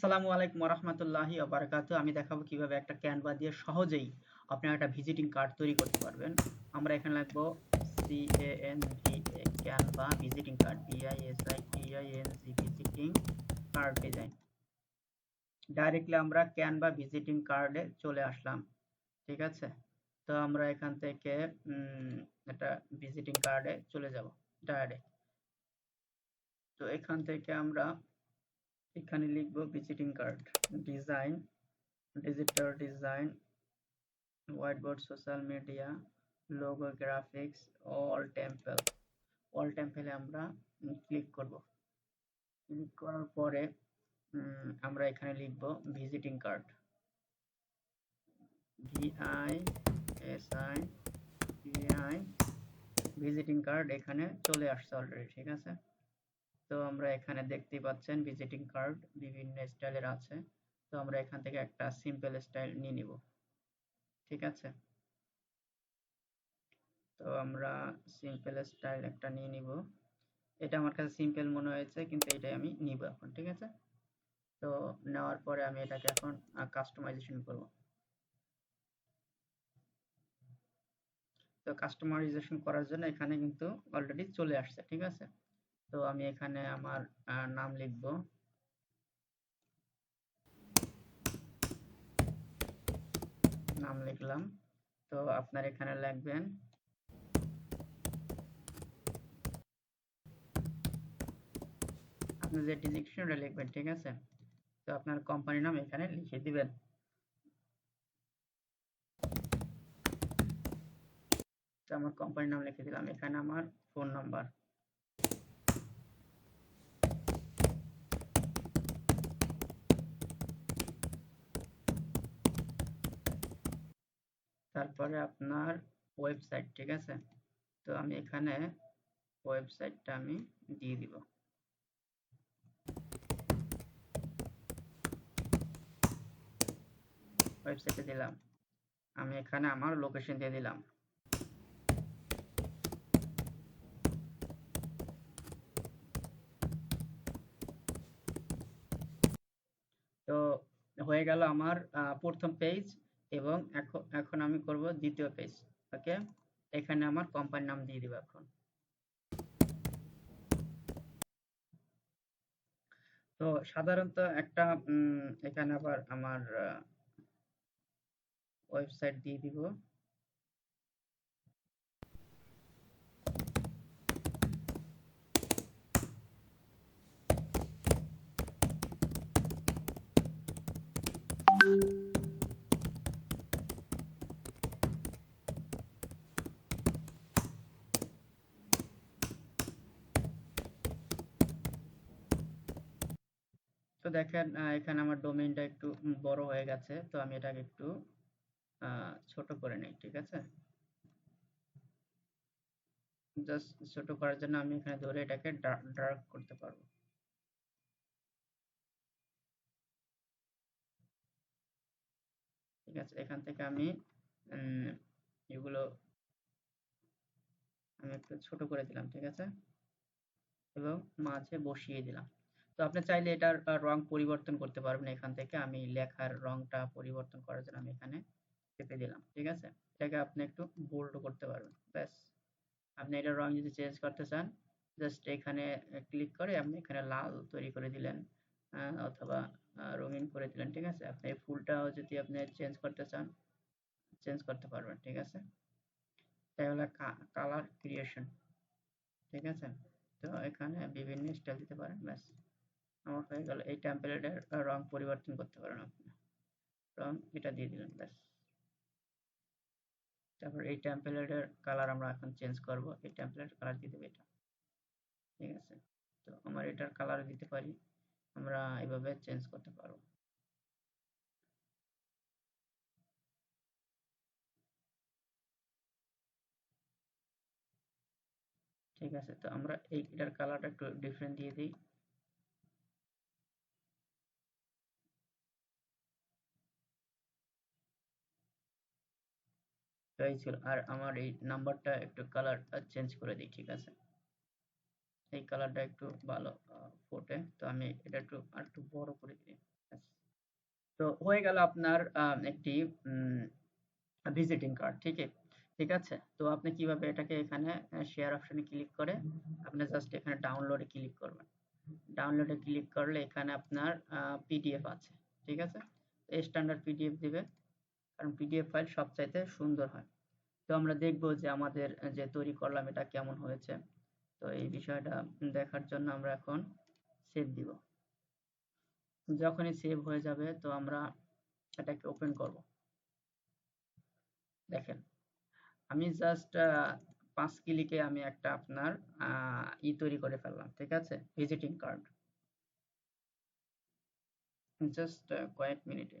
আসসালামু আলাইকুম রহমতুল্লাহি বারাকাতু আমি দেখাবো কীভাবে একটা ক্যানভা দিয়ে সহজেই আপনারা একটা ভিজিটিং কার্ড তৈরি করতে পারবেন। আমরা এখানে লিখব C A N V A Canva visiting card B I S I T I N G visiting card design. Directly আমরা ক্যানভা ভিজিটিং কার্ডে চলে আসলাম, ঠিক আছে? তো আমরা এখান থেকে একটা ভিজিটিং কার্ডে চলে যাব, ডাইরেক্ট। তো এখান থেকে আমরা এখানে লিখব visiting card design digital design whiteboard social media logo graphics all temple all টেম্পলে আমরা ক্লিক করব। ক্লিক করার পরে আমরা এখানে লিখব visiting card VI S I VI visiting card এখানে চলে আসছে অলরেডি ঠিক আছে? তো আমরা এখানে দেখতেই পাচ্ছেন ভিজিটিং কার্ড বিভিন্ন স্টাইলের আছে। তো আমরা এখান থেকে একটা সিম্পল স্টাইল নিয়ে নিব। ঠিক আছে? তো আমরা সিম্পল স্টাইল একটা নিয়ে নিব। এটা আমার কাছে সিম্পল মনে হয়েছে, কিন্তু এটাই আমি নিব এখন, ঠিক আছে? তো নেওয়ার পরে আমি এটাকে এখন কাস্টমাইজেশন করব। তো কাস্টমাইজেশন করার জন্য এখানে কিন্তু অলরেডি চলে আসছে, ঠিক আছে? তো আমি এখানে আমার নাম লিখব। নাম লিখলাম। তো আপনার এখানে লিখবেন, আপনি যে ডিসক্রিপশনটা লিখবেন, ঠিক আছে? তো আপনার কোম্পানির নাম এখানে লিখে দিবেন। তো আমার কোম্পানির নাম লিখে দিলাম। এখানে আমার ফোন নাম্বার তারপরে আপনার ওয়েবসাইট ঠিক আছে? তো আমি এখানে ওয়েবসাইটটা আমি দিয়ে দিব। ওয়েবসাইটে দিলাম। আমি এখানে আমার লোকেশন দিয়ে দিলাম। তো হয়ে গেল আমার প্রথম পেজ এবং এখন এখন আমি করব দ্বিতীয় পেজ ওকে এখানে আমার কোম্পানির নাম দিয়ে দিব এখন। তো সাধারণত একটা এখানে আবার আমার ওয়েবসাইট দিয়ে দিব। দেখেন এখানে আমার ডোমেইনটা একটু বড় হয়ে গেছে। তো আমি এটাকে একটু ছোট করে নেই, ঠিক আছে? জাস্ট ছোট করার জন্য আমি এখানে ধরে এটাকে ড্রাগ করতে পারব। ঠিক আছে, এখান থেকে আমি এগুলো আমি একটু ছোট করে দিলাম, ঠিক আছে? এবং মাঝে বসিয়ে দিলাম। তো আপনি চাইলে এটার রং পরিবর্তন করতে পারবেন এখান থেকে। আমি লেখার রংটা পরিবর্তন করার জন্য আমি এখানে চেপে দিলাম, ঠিক আছে? এটাকে আপনি একটু বোল্ড করতে পারবেন, ব্যাস। আপনি এটার রং যদি চেঞ্জ করতে চান জাস্ট এখানে ক্লিক করে আপনি এখানে লাল তৈরি করে দিলেন অথবা রঙিন করে দিলেন, ঠিক আছে? আপনি এই ফুলটাও যদি আপনি চেঞ্জ করতে চান চেঞ্জ করতে পারবেন, ঠিক আছে? এটা হলো কালার ক্রিয়েশন ঠিক আছে? তো এখানে বিভিন্ন স্টাইল দিতে পারেন, ব্যাস। আমার হয়ে গেল। এই টেম্পলেটের রং পরিবর্তন করতে পারেন আপনি। রং এটা দিয়ে দিলেন, ব্যাস। তারপর এই টেম্পলেটের কালার আমরা এখন চেঞ্জ করব। এই টেম্পলেট কালার দিয়ে দেবো এটা। ঠিক আছে? তো আমার এটার কালার দিতে পারি, আমরা এইভাবে চেঞ্জ করতে পারব। ঠিক আছে? তো আমরা এই এটার কালারটা একটু ডিফারেন্ট দিয়ে দিই। এই ছিল। আর আমার এই নাম্বারটা একটু কালারটা চেঞ্জ করে দিই, ঠিক আছে? এই কালারটা একটু ভালো ফোটে। তো আমি এটা একটু আর একটু বড় করে দিই। তো হয়ে গেল আপনার একটি ভিজিটিং কার্ড ঠিক ঠিক আছে? তো আপনি কীভাবে এটাকে এখানে শেয়ার অপশনে ক্লিক করে, আপনি জাস্ট এখানে ডাউনলোডে ক্লিক করবেন। ডাউনলোডে ক্লিক করলে এখানে আপনার পিডিএফ আছে, ঠিক আছে? স্ট্যান্ডার্ড পিডিএফ দিবে। কারণ পিডিএফ ফাইল সবচাইতে সুন্দর হয়। তো আমরা দেখব যে আমাদের, যে তৈরি করলাম এটা কেমন হয়েছে। তো এই বিষয়টা দেখার জন্য আমরা এখন সেভ দিব। যখনই সেভ হয়ে যাবে তো আমরা এটাকে ওপেন করব। দেখেন, আমি জাস্ট পাঁচ ক্লিকে আমি একটা আপনার ই তৈরি করে ফেললাম, ঠিক আছে? ভিজিটিং কার্ড জাস্ট কয়েক মিনিটে।